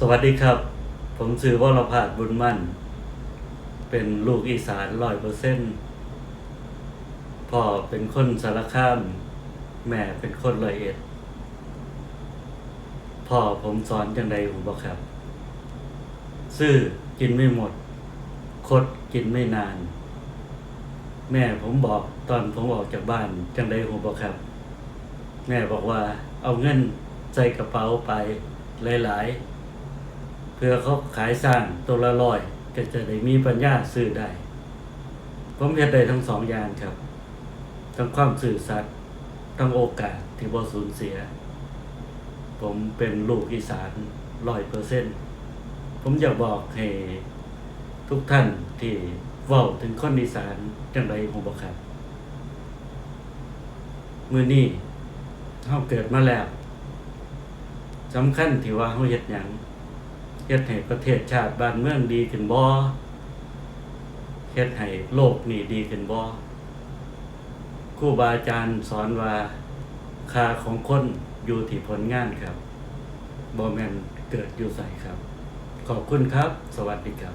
สวัสดีครับ ผมชื่อวรภาสบุญมั่น เป็นลูกอีสานร้อยเปอร์เซ็นต์พ่อเป็นคนสารคาม แม่เป็นคนร้อยเอ็ด พ่อผมสอนจังใดผมบอกครับ ซื่อกินไม่หมด คดกินไม่นาน แม่ผมบอกตอนผมออกจากบ้านจังใดผมบอกครับ แม่บอกว่าเอาเงินใส่กระเป๋าไปหลาย ๆ เพื่อเขาขายสร้างตัวละร้อยก็จะได้มีปัญญาซื้อได้ ผมเฮ็ดได้ทั้งสองอย่างครับ ทั้งความสื่อสัตย์ทั้งโอกาสที่บ่สูญเสีย ผมเป็นลูกอีสานร้อยเปอร์เซ็นผมอยากบอกให้ทุกท่านที่เว้าถึงคนอีสานจังไรผมบอกครับมือนี้เฮาเกิดมาแล้วสำคัญที่ว่าเฮาเฮ็ดหยัง เฮ็ดให้ประเทศชาติบ้านเมืองดีขึ้นบ่เฮ็ดให้โลกนี่ดีขึ้นบ่ครูบาอาจารย์สอนว่าค่าของคนอยู่ที่ผลงานครับบ่แม่นเกิดอยู่ใส่ครับ ขอบคุณครับ สวัสดีครับ